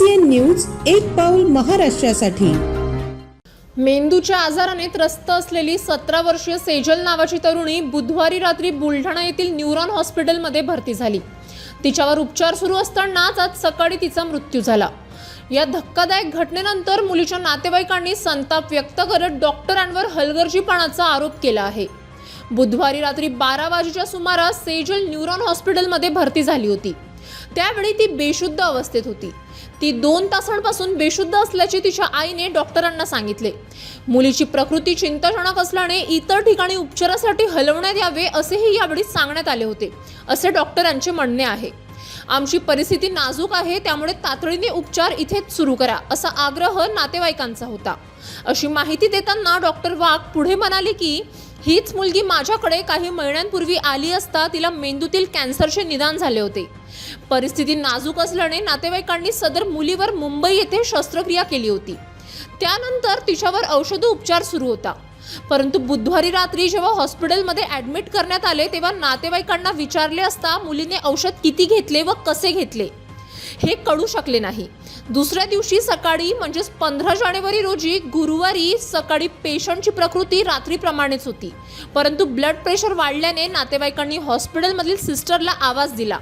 N news एक पाऊल महाराष्ट्रासाठी. मेंदूच्या आजाराने त्रस्त असलेली सतरा वर्षीय सेजल नावाची तरुणी बुधवारी रात्री बुलढाणा येथील न्यूरॉन हॉस्पिटलमध्ये भरती झाली. तिच्यावर उपचार सुरू असतानाच आज सकाळी तिचा मृत्यू झाला. या धक्कादायक घटनेनंतर मुलीच्या नातेवाईकांनी संताप व्यक्त करत डॉक्टरांवर हलगर्जीपणाचा आरोप केला आहे. बुधवारी रात्री बारा वाजेच्या सुमारास सेजल न्यूरॉन हॉस्पिटलमध्ये भरती झाली होती. त्यावेळी ती बेशुद्ध अवस्थेत होती. ती दोन तासांपासून बेशुद्ध असल्याचे तिच्या आईने डॉक्टरांना सांगितले. मुलीची प्रकृती चिंताजनक असल्याने इतर ठिकाणी उपचारासाठी हलवण्यात यावे असेही यावेळी सांगण्यात आले होते असे डॉक्टरांचे म्हणणे आहे. आमची परिस्थिती नाजूक आहे त्यामुळे तातडीने उपचार इथेच सुरू करा असा आग्रह नातेवाईकांचा होता. अशी माहिती देताना डॉक्टर वाघ पुढे म्हणाले की हीच मुलगी माझ्याकडे काही महिन्यांपूर्वी आली असता तिला मेंदूतील कॅन्सरचे निदान झाले होते. परिस्थिती नाजूक असल्याने नातेवाईकांनी सदर मुलीवर मुंबई येथे शस्त्रक्रिया केली होती. त्यानंतर तिच्यावर औषध उपचार सुरू होता. परंतु बुधवारी रात्री जेव्हा हॉस्पिटलमध्ये ॲडमिट करण्यात आले तेव्हा नातेवाईकांना विचारले असता मुलीने औषध किती घेतले व कसे घेतले? हे कळू शकले नाही. दुसऱ्या दिवशी सकाळी म्हणजेच पंधरा जानेवारी रोजी गुरुवारी सकाळी पेशंटची प्रकृती रात्रीप्रमाणेच होती. परंतु ब्लड प्रेशर वाढल्याने नातेवाईकांनी हॉस्पिटलमधील सिस्टरला आवाज दिला.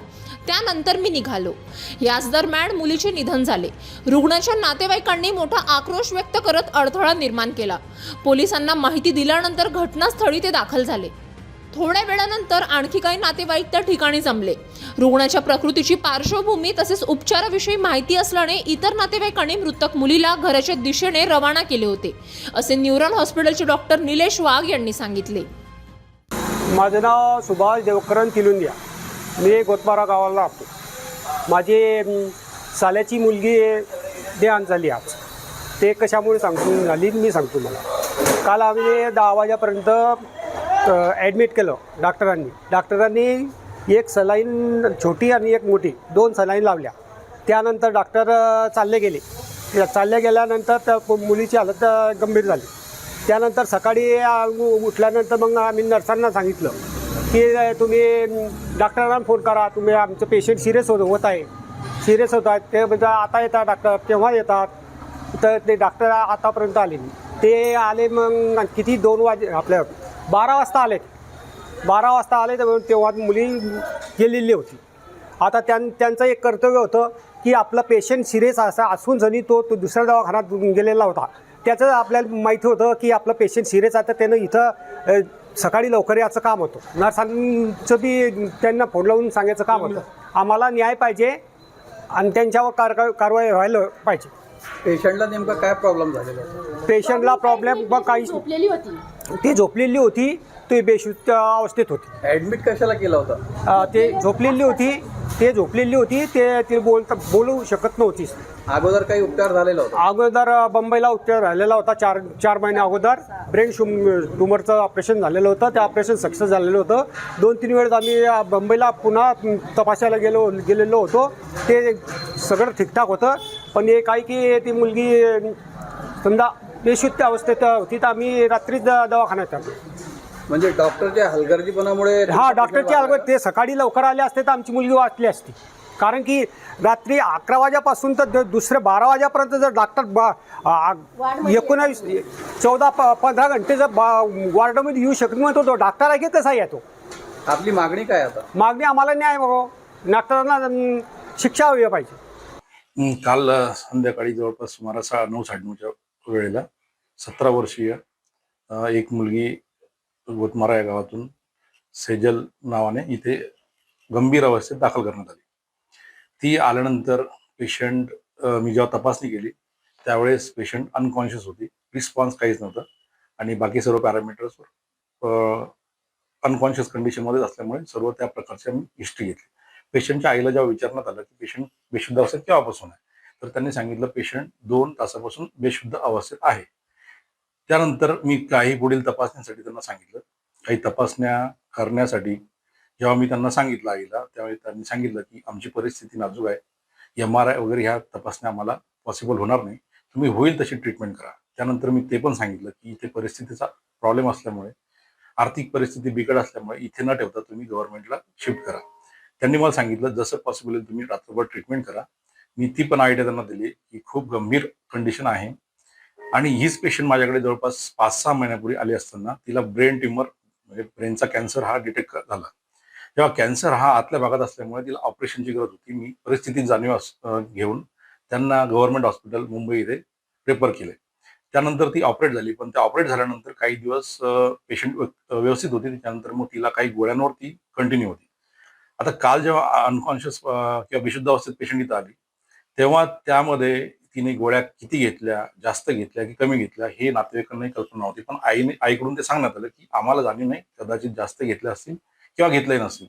त्यानंतर मी निघालो. याच दरम्यान मुलीचे निधन झाले. रुग्णाच्या नातेवाईकांनी मोठा आक्रोश व्यक्त करत अडथळा निर्माण केला. पोलिसांना माहिती दिल्यानंतर घटनास्थळी ते दाखल झाले. थोड्या वेळानंतर आणखी काही नातेवाईक त्या ठिकाणी जमले. रुग्णाच्या प्रकृतीची पार्श्वभूमी तसेच उपचाराविषयी माहिती असल्याने इतर नातेवाईकांनी मृतक मुलीला घराच्या दिशेने रवाना केले होते असे न्यूरॉन हॉस्पिटलचे डॉक्टर निलेश वाघ यांनी सांगितले. माझं नाव सुभाष देवकरण तिलुंदिया मी गोतमारा गावाला राहतो. माझी साल्याची मुलगी देहान झाली आज. ते कशामुळे सांगतो झाली मी सांगतो मला काल आम्ही दहा वाजेपर्यंत ॲडमिट केलं डॉक्टरांनी डॉक्टरांनी एक सलाईन छोटी आणि एक मोठी दोन सलाईन लावल्या. त्यानंतर डॉक्टर चालले गेले. चालले गेल्यानंतर त्या मुलीची हालत गंभीर झाली. त्यानंतर सकाळी उठल्यानंतर मग आम्ही नर्सांना सांगितलं की तुम्ही डॉक्टरांना फोन करा. तुम्ही आमचं पेशंट सिरियस होत होत आहे. सिरियस होत आहेत. ते म्हणजे आता येतात डॉक्टर केव्हा येतात. तर ते डॉक्टर आतापर्यंत आले नाही. ते आले मग किती? दोन वाजे आपल्या बारा वाजता आले. बारा वाजता आले तर तेव्हा मुली गेलेली होती. आता त्यां त्यांचं एक कर्तव्य होतं की आपला पेशंट सिरियस असा असून जरी तो तो दुसऱ्या दवाखान्यात गेलेला होता. त्याचं आपल्याला माहिती होतं की आपलं पेशंट सिरियस आहे तर त्यानं इथं सकाळी लवकर याचं काम होतं. नर्सांचं बी त्यांना फोन लावून सांगायचं काम होतं. आम्हाला न्याय पाहिजे आणि त्यांच्यावर कार कारवाई व्हायला पाहिजे. पेशंटला नेमका काय प्रॉब्लेम झालेला होता? पेशंटला प्रॉब्लेम मग काही झोपलेली होती. ती झोपलेली होती ती बेशुद्ध अवस्थेत होती. ऍडमिट कशाला केला होता? अ, ते झोपलेली होती ते झोपलेली होती ते ती बोलता बोलू शकत नव्हती अगोदर काही उपचार झालेला होता? अगोदर अ, बंबईला उपचार झालेला होता चार चार महिने अगोदर. ब्रेन शुम ट्युमरचं ऑपरेशन झालेलं होतं ते ऑपरेशन सक्सेस झालेलं होतं. दोन तीन वेळेस आम्ही अ, बंबईला पुन्हा तपासायला गेलो गेलेलो होतो. ते सगळं ठीकठाक होतं पण हे काय की ती मुलगी समजा बेशुद्ध अवस्थेत होती तर आम्ही रात्रीच दवाखान्यात आलो. म्हणजे डॉक्टरच्या हलगर्जीपणामुळे हा डॉक्टरचे अलगद ते सकाळी लवकर आले असते तर आमची मुलगी वाचली असती. कारण की रात्री अकरा वाजेपासून तर द- दुसऱ्या बारा वाजेपर्यंत जर डॉक्टर बा एकोणावीस चौदा प पंधरा घंटे जर बा वॉर्डमध्ये येऊ शकत नाही तो डॉक्टर आहे की कसा येतो आपली मागणी काय आता? मागणी आम्हाला न्याय बघो डॉक्टरांना शिक्षा हवी पाहिजे. हं, काल संध्याकाळी जवळपास सुमारे सहा नऊ साडेनऊच्या वेळेला सतरा वर्षीय एक मुलगी गोतमारा या गावातून सेजल नावाने इथे गंभीर अवस्थेत दाखल करण्यात आली. ती आल्यानंतर पेशंट मी जेव्हा तपासणी केली त्यावेळेस पेशंट अनकॉन्शियस होती. रिस्पॉन्स काहीच नव्हतं. आणि बाकी सर्व पॅरामीटर्सवर अनकॉन्शियस कंडिशनमध्येच असल्यामुळे सर्व त्या प्रकारची आम्ही हिस्ट्री घेतली. पेशंटच्या आईला जेव्हा विचारण्यात आलं की पेशंट बेशुद्ध अवस्थेत केव्हापासून आहे? तर त्यांनी सांगितलं पेशंट दोन तासापासून बेशुद्ध अवस्थेत आहे. त्यानंतर मी काही पुढील तपासण्यासाठी त्यांना सांगितलं. काही तपासण्या करण्यासाठी जेव्हा मी त्यांना सांगितलं आईला त्यावेळी त्यांनी सांगितलं की आमची परिस्थिती नाजूक आहे. एम आर आय वगैरे ह्या तपासण्या आम्हाला पॉसिबल होणार नाही. तुम्ही होईल तशी ट्रीटमेंट करा. त्यानंतर मी ते पण सांगितलं की इथे परिस्थितीचा प्रॉब्लेम असल्यामुळे आर्थिक परिस्थिती बिकट असल्यामुळे इथे न ठेवता तुम्ही गव्हर्नमेंटला शिफ्ट करा. त्यांनी मला सांगितलं जसं पॉसिबल तुम्ही रात्रभर ट्रीटमेंट करा. मी ती पण आयडिया त्यांना दिली. की खूप गंभीर कंडिशन आहे. आणि हीच पेशंट माझ्याकडे जवळपास पाच सहा महिन्यापूर्वी आली असताना तिला ब्रेन ट्युमर म्हणजे ब्रेनचा कॅन्सर हा डिटेक्ट झाला. तेव्हा कॅन्सर हा आतल्या भागात असल्यामुळे तिला ऑपरेशनची गरज होती. मी परिस्थिती जाणीव घेऊन त्यांना गव्हर्नमेंट हॉस्पिटल मुंबई इथे रेफर केले. त्यानंतर ती ऑपरेट झाली. पण त्या ऑपरेट झाल्यानंतर काही दिवस पेशंट व्यवस्थित होती. त्यानंतर मग तिला काही गोळ्यांवर ती कंटिन्यू होती. आता काल जेव्हा अनकॉन्शियस किंवा विशुद्ध अवस्थेत पेशंट इथं आली तेव्हा त्यामध्ये तिने गोळ्या किती घेतल्या जास्त घेतल्या की कमी घेतल्या हे नातेवाईकांनाही कल्पना नव्हती पण आईने आईकडून ते सांगण्यात आलं की आम्हाला जाणीव नाही कदाचित जास्त घेतल्या असतील किंवा घेतल्याही नसतील.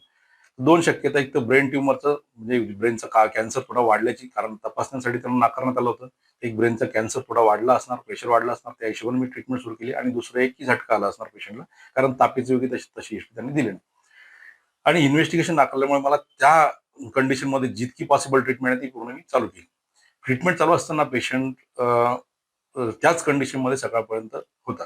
दोन शक्यता एक तर ब्रेन ट्युमरचं म्हणजे ब्रेनचं का कॅन्सर थोडा वाढल्याची कारण तपासण्यासाठी त्यांना नाकारण्यात आलं होतं. एक ब्रेनचा कॅन्सर थोडा वाढला असणार प्रेशर वाढला असणार त्या हिशोबाने मी ट्रीटमेंट सुरू केली आणि दुसरं एक की झटका आला असणार पेशंटला कारण तापीची योग्य तशी तशी हिस्ट्री त्यांनी दिली नाही. आणि इन्व्हेस्टिगेशन नाकारल्यामुळे मला त्या कंडिशनमध्ये जितकी पॉसिबल ट्रीटमेंट आहे ती पूर्ण मी चालू केली. ट्रीटमेंट चालू असताना पेशंट त्याच कंडिशनमध्ये सकाळपर्यंत होता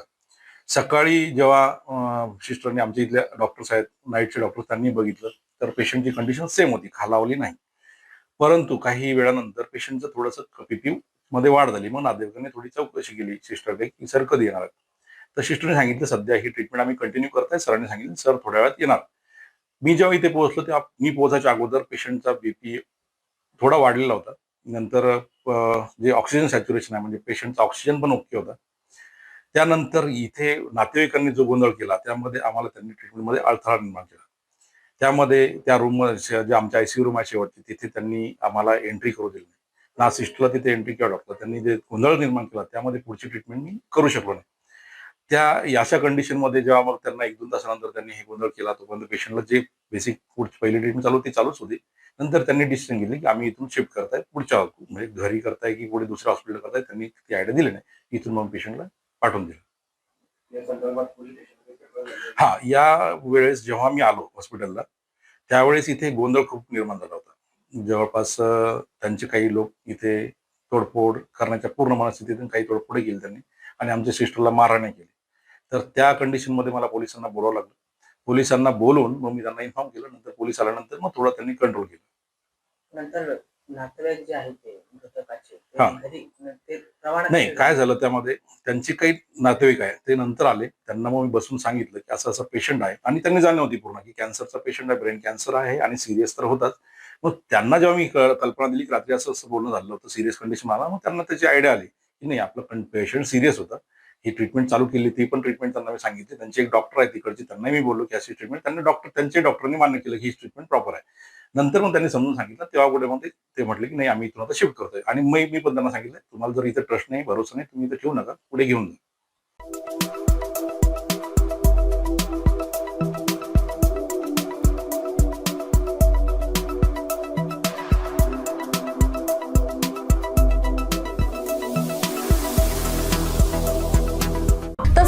सकाळी जेव्हा सिस्टरने आमच्या इथल्या डॉक्टर्स आहेत नाईटचे डॉक्टर्स त्यांनी बघितलं तर पेशंटची कंडिशन सेम होती खालावली नाही. परंतु काही वेळानंतर पेशंटचं थोडंसं पीपी मध्ये वाढ झाली. मग नातेवाईकांनी थोडी चौकशी केली सिस्टरकडे की सर कधी येणार आहेत? तर सिस्टरने सांगितलं सध्या ही ट्रीटमेंट आम्ही कंटिन्यू करताय सरांनी सांगितलं सर थोड्या वेळात येणार. मी जेव्हा इथे पोहोचलो तेव्हा मी पोहोचायच्या अगोदर पेशंटचा बीपी थोडा वाढलेला होता. नंतर जे ऑक्सिजन सॅच्युरेशन आहे म्हणजे पेशंटचा ऑक्सिजन पण ओके होता. त्यानंतर इथे नातेवाईकांनी जो गोंधळ केला त्यामध्ये आम्हाला त्यांनी ट्रीटमेंटमध्ये अडथळा निर्माण केला. त्यामध्ये त्या रूम जे आमच्या आयसीयू रूम आहे शेवटची तिथे त्यांनी आम्हाला एंट्री करू दिली. नाही ना सिस्टरला तिथे एंट्री किंवा डॉक्टर त्यांनी जे गोंधळ निर्माण केला त्यामध्ये पुढची ट्रीटमेंट मी करू शकलो नाही. त्या अशा कंडिशनमध्ये जेव्हा मग त्यांना एक दोन तासानंतर त्यांनी हे गोंधळ केला तोपर्यंत पेशंटला जे बेसिक पुढची पहिली ट्रीटमेंट चालू ती चालूच होती. नंतर त्यांनी डिसिजन घेतली की आम्ही इथून शिफ्ट करताय पुढच्या म्हणजे घरी करताय की पुढे दुसऱ्या हॉस्पिटल करताय त्यांनी ती आयडिया दिली नाही. इथून मग पेशंटला पाठवून दिलं. हा या वेळेस जेव्हा मी आलो हॉस्पिटलला त्यावेळेस इथे गोंधळ खूप निर्माण झाला होता. जवळपास त्यांचे काही लोक इथे तोडफोड करण्याच्या पूर्ण मनस्थितीतून काही तोडफोड केली त्यांनी. आणि आमच्या सिस्टरला मारहाणी केली. तर त्या कंडिशनमध्ये मला पोलिसांना बोलावं लागलं. पोलिसांना बोलवून मग मी त्यांना इन्फॉर्म केलं. नंतर पोलीस आल्यानंतर मग थोडं त्यांनी कंट्रोल केलं. नंतर नातेवाईक जे आहेत ते नाही काय झालं त्यामध्ये? त्यांचे काही नातेवाईक आहे. ते नंतर आले. त्यांना मग मी बसून सांगितलं की असं असं पेशंट आहे. आणि त्यांनी जाणीव होती पूर्ण की कॅन्सरचा पेशंट आहे ब्रेन कॅन्सर आहे आणि सिरियस तर होताच. मग त्यांना जेव्हा मी कल्पना दिली की रात्री असं असं बोलणं झालं होतं सिरियस कंडिशन आला मग त्यांना त्याची आयडिया आली की नाही आपलं पेशंट सिरियस होता. ही ट्रीटमेंट चालू केली ती पण ट्रीटमेंट त्यांना मी सांगितली. त्यांचे एक डॉक्टर आहे तिकडची त्यांनाही मी बोललो की अशी ट्रीटमेंट त्यांनी डॉक्टर त्यांचे डॉक्टरांनी मान्य केलं की ही ट्रीटमेंट प्रॉपर आहे. नंतर मग त्यांनी समजून सांगितलं तेव्हा कुठे मग ते- ते म्हटले की नाही आम्ही इथून आता शिफ्ट करतोय. आणि मग मी पण त्यांना सांगितलं तुम्हाला जर इथे ट्रस्ट नाही भरोसा नाही तुम्ही इथे ठेवू नका पुढे घेऊन जा.